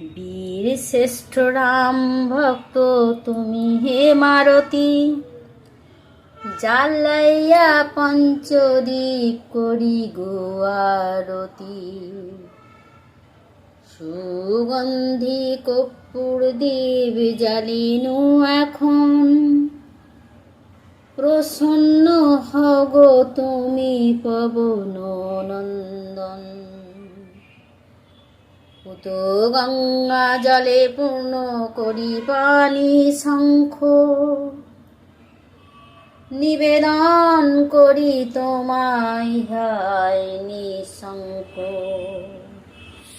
বীর শ্রেষ্ঠ রাম ভক্ত তুমি হে মারতী। জালাইয়া পঞ্চদীপ করি গোয়ারতি সুগন্ধি কর্পূর দেব জ্বালিনু এখন। প্রসন্ন হগ তুমি পবন নন্দন উত গঙ্গা জলে পূর্ণ করি পানি শঙ্খ। নিবেদন করি তোমায়, হায় নিঃশঙ্ক।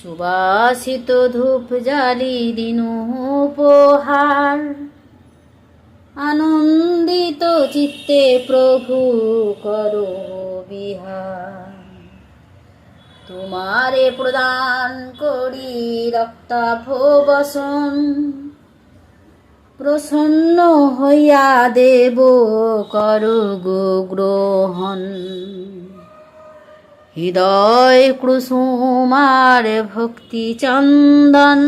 সুবাসিত ধূপ জালি দিনু উপহার। আনন্দিত চিত্তে প্রভু করো বিহার। তোমারে প্রদান করি রক্তাভ বসন। প্রসন্ন হইয়া দেব, করো গো গ্রহণ। হৃদয় কুসুমার ভক্তি চন্দন।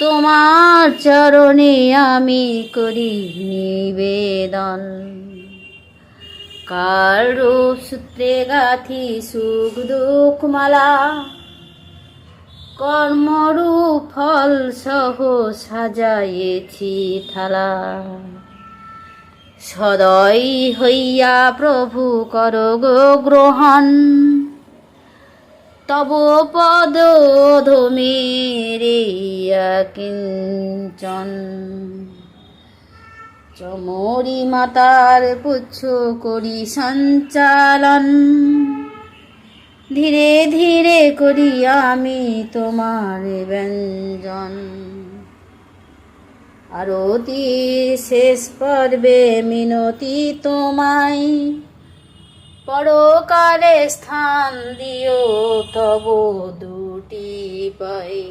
তোমার চরণে আমি করি নিবেদন। কার সূত্রে গাথি সুখ দুঃখ মালা। কর্মরূপ ফল সহ সাজাইয়েছি থালা। সদয় হইয়া প্রভু কর গ্রহণ। তব পদ ধমেরে কিঞ্চন। চমরি মাতার পুচ্ছ করি সঞ্চালন। ধীরে ধীরে করি আমি তোমার ব্যঞ্জন। আরতি শেষ পর্বে মিনতি তোমায়। পরকালে স্থান দিও তব দুটি পাই